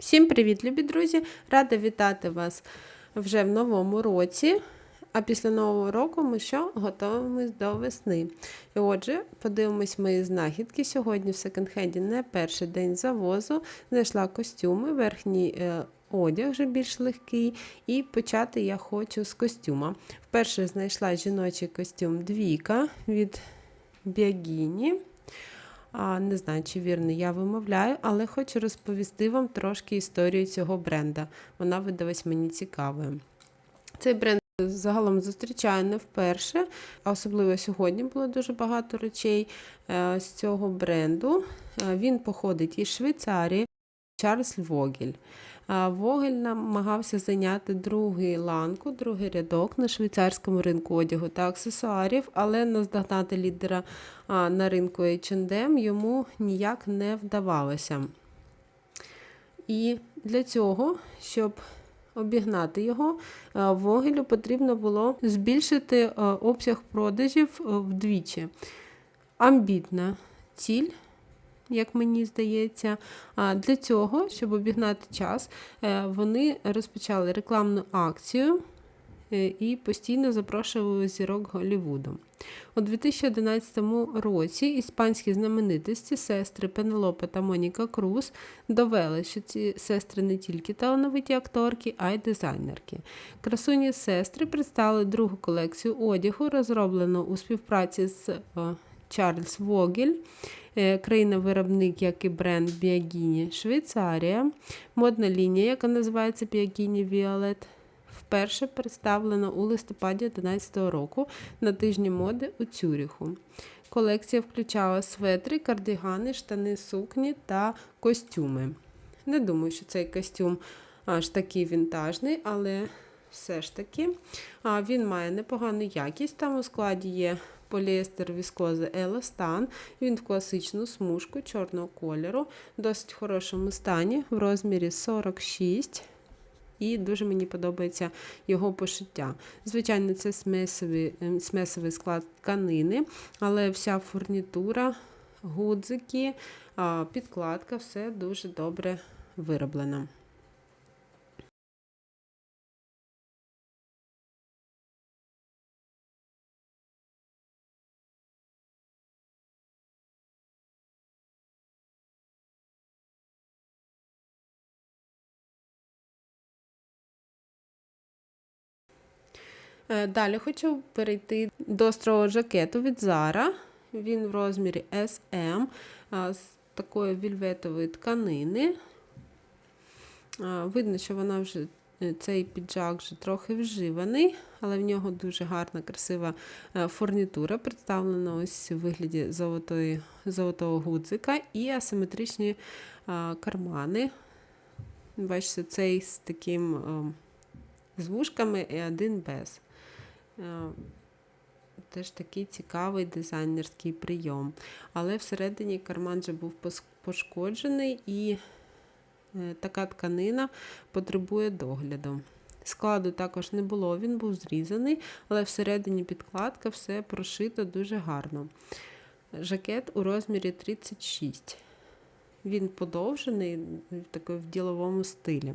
Всім привіт, любі друзі! Рада вітати вас вже в новому році. А після нового року ми що готуємось до весни. І отже, подивимось мої знахідки. Сьогодні в секонд-хенді не перший день завозу. Знайшла костюми, верхній е, одяг вже більш легкий. І почати я хочу з костюма. Вперше знайшла жіночий костюм двійка від Біагіні. Не знаю, чи вірно я вимовляю, але хочу розповісти вам трошки історію цього бренда. Вона видалась мені цікавою. Цей бренд загалом зустрічаю не вперше, а особливо сьогодні було дуже багато речей е, з цього бренду. Е, Він походить із Швейцарії, Чарльз Вогель. Вогель намагався зайняти другий ланку, другий рядок на швейцарському ринку одягу та аксесуарів, але наздогнати лідера на ринку H&M йому ніяк не вдавалося. І для цього, щоб обігнати його, Вогелю потрібно було збільшити обсяг продажів вдвічі. Амбітна ціль, як мені здається. Для цього, щоб обігнати час, е, вони розпочали рекламну акцію е, і постійно запрошували зірок Голлівуду. У 2011 році іспанські знаменитості сестри Пенелопе та Моніка Круз довели, що ці сестри не тільки талановиті акторки, а й дизайнерки. Красуні сестри представили другу колекцію одягу, розроблену у співпраці з е, Чарльз Вогель, країна-виробник, як і бренд Біагіні Швейцарія, модна лінія, яка називається Біагіні Violet, вперше представлена у листопаді 2011 року на тижні моди у Цюріху. Колекція включала светри, кардігани, штани, сукні та костюми. Не думаю, що цей костюм аж такий вінтажний, але все ж таки він має непогану якість. Там у складі є поліестер віскози Еластан. Він в класичну смужку чорного кольору, в досить хорошому стані, в розмірі 46. І дуже мені подобається його пошиття. Звичайно, це смесовий, ем, смесовий склад тканини, але вся фурнітура, гудзики, підкладка все дуже добре вироблено. Далі хочу перейти до строго жакету від Zara. Він в розмірі SM з такої вільветової тканини. Видно, що вона вже е, цей піджак вже трохи вживаний, але в нього дуже гарна, красива е, фурнітура, представлена ось у вигляді золотої, золотого гудзика і асиметричні кармани. Бачите, цей з таким з вушками і один без. Е, Теж такий цікавий дизайнерський прийом. Але всередині карман вже був пошкоджений і е, така тканина потребує догляду. Складу також не було, він був зрізаний, але всередині підкладка все прошито дуже гарно. Жакет у розмірі 36. Він подовжений, такий в діловому стилі.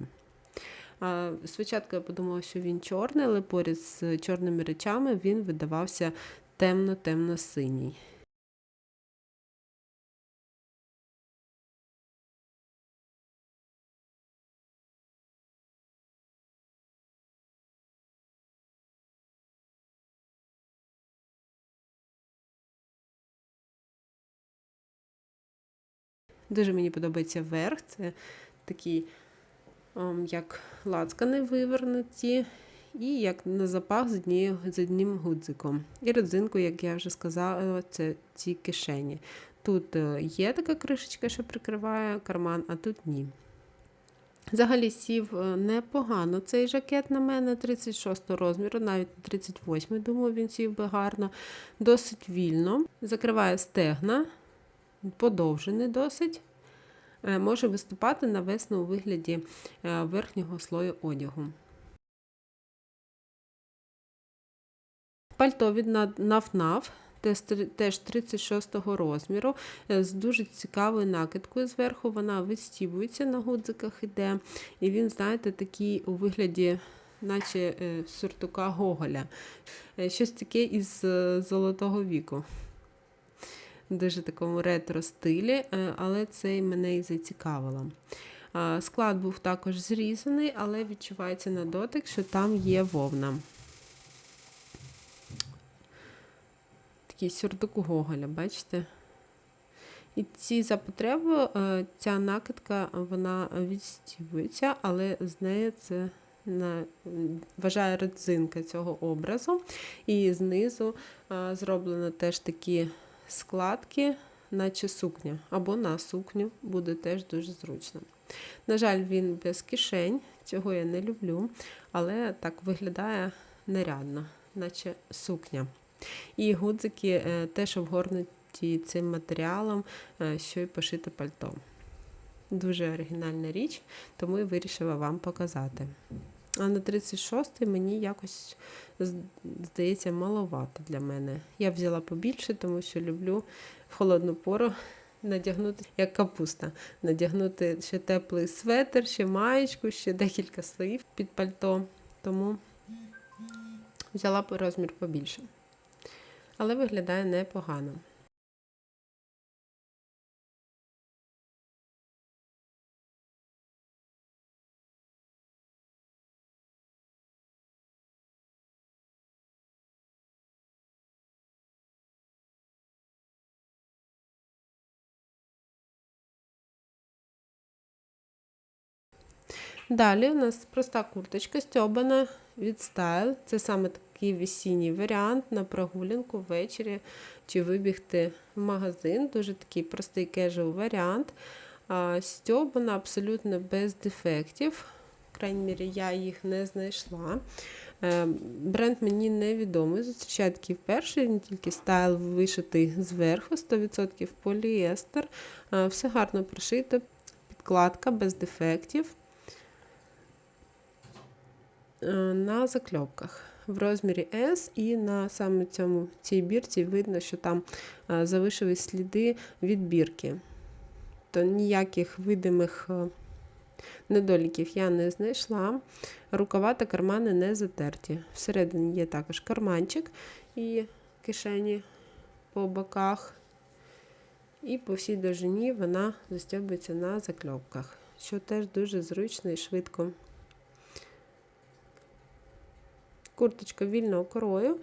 Спочатку я подумала, що він чорний, але поряд з чорними речами він видавався темно-темно-синій. Дуже мені подобається верх. Це такий як лацкани вивернуті, і як на запах з, однією, з одним гудзиком. І родзинку, як я вже сказала, це ці кишені. Тут е, є така кришечка, що прикриває карман, а тут ні. Взагалі сів е, непогано цей жакет на мене 36 розміру, навіть 38, думаю, він сів би гарно, досить вільно. Закриває стегна, подовжений досить. Е, може виступати навесно у вигляді е, верхнього слою одягу. Пальто від наф-наф теж- теж 36 розміру, е, з дуже цікавою накидкою зверху. Вона вистібується на гудзиках іде. І він, знаєте, такий у вигляді, наче сюртука Гоголя. Щось таке із золотого віку. Дуже такому ретро стилі, е, але це мене і зацікавило. Склад був також зрізаний, але відчувається на дотик, що там є вовна. Такий сюртук у Гоголя, бачите? І ці за потребою е, ця накидка вона відстібується, але з нею це на, вважає родзинка цього образу. І знизу е, зроблено теж такі складки, наче сукня, або на сукню буде теж дуже зручно. На жаль, він без кишень, цього я не люблю, але так виглядає нарядно, наче сукня. І гудзики е, теж обгорнуті цим матеріалом, е, що й пошите пальто. Дуже оригінальна річ, тому і вирішила вам показати. А на 36-й мені якось здається маловато для мене. Я взяла побільше, тому що люблю в холодну пору надягнути, як капуста, надягнути ще теплий светр, ще маєчку, ще декілька слоїв під пальто. Тому взяла розмір побільше. Але виглядає непогано. Далі у нас проста курточка стьобана від Style. Це саме такий весінній варіант на прогулянку ввечері чи вибігти в магазин. Дуже такий простий кежуал варіант. Стьобана абсолютно без дефектів. Крайній мірі, я їх не знайшла. Е, Бренд мені невідомий. Зустрічаю такий вперше, він тільки стайл вишитий зверху, 100% поліестер. Е, Все гарно прошито, підкладка без дефектів. Е, на закльопках в розмірі S і на саме цьому цій бірці видно, що там е, залишились сліди від бірки. То ніяких видимих е, недоліків я не знайшла. Рукава та кармани не затерті. Всередині є також карманчик і кишені по боках. І по всій довжині вона застібується на закльопках, що теж дуже зручно і швидко. Курточка вільного крою.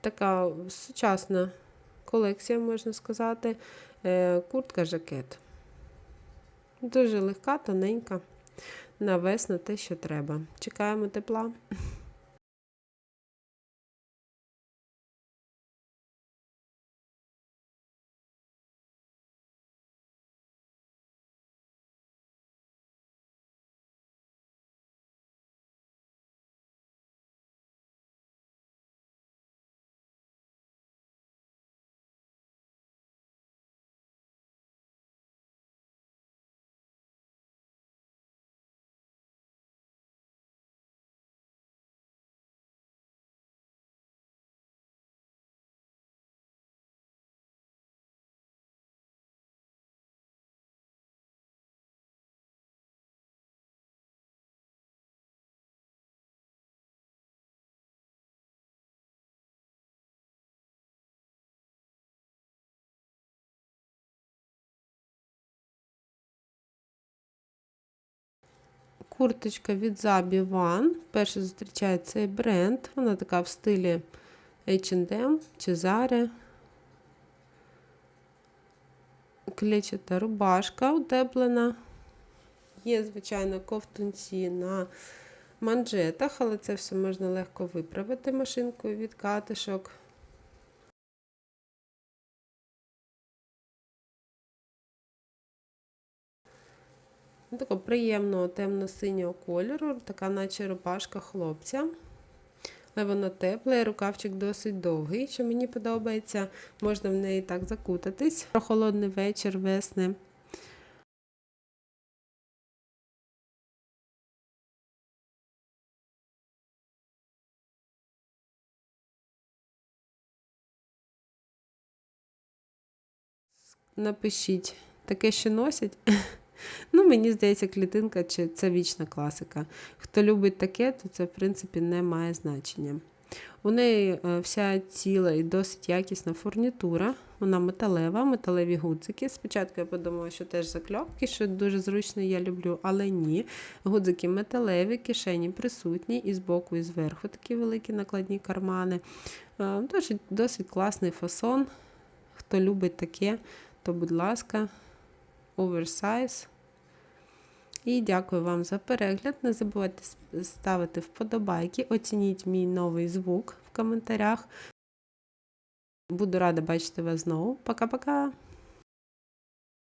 Така сучасна колекція, можна сказати. Е, Куртка-жакет. Дуже легка, тоненька. На весну те, що треба. Чекаємо тепла. Курточка від Zabi One. Вперше зустрічаю цей бренд. Вона така в стилі H&M чи Zara. Клечата рубашка утеплена. Є, звичайно, ковтунці на манжетах, але це все можна легко виправити машинкою від катишок. Ну, Такого приємного темно-синього кольору, така наче рубашка хлопця. Але воно тепле, і рукавчик досить довгий, що мені подобається. Можна в неї так закутатись. Прохолодний вечір, весни. напишіть, таке ще носять. Ну, мені здається, клітинка чи це вічна класика. Хто любить таке, то це, в принципі, не має значення. У неї е, вся ціла і досить якісна фурнітура. Вона металева, металеві гудзики. Спочатку я подумала, що теж закльопки, що дуже зручно я люблю, але ні. Гудзики металеві, кишені присутні, і збоку, і зверху такі великі накладні кармани. Е, Досить, досить класний фасон. Хто любить таке, то, будь ласка, оверсайз. І дякую вам за перегляд. Не забувайте ставити вподобайки, оцініть мій новий звук в коментарях. Буду рада бачити вас знову. Пока-пока!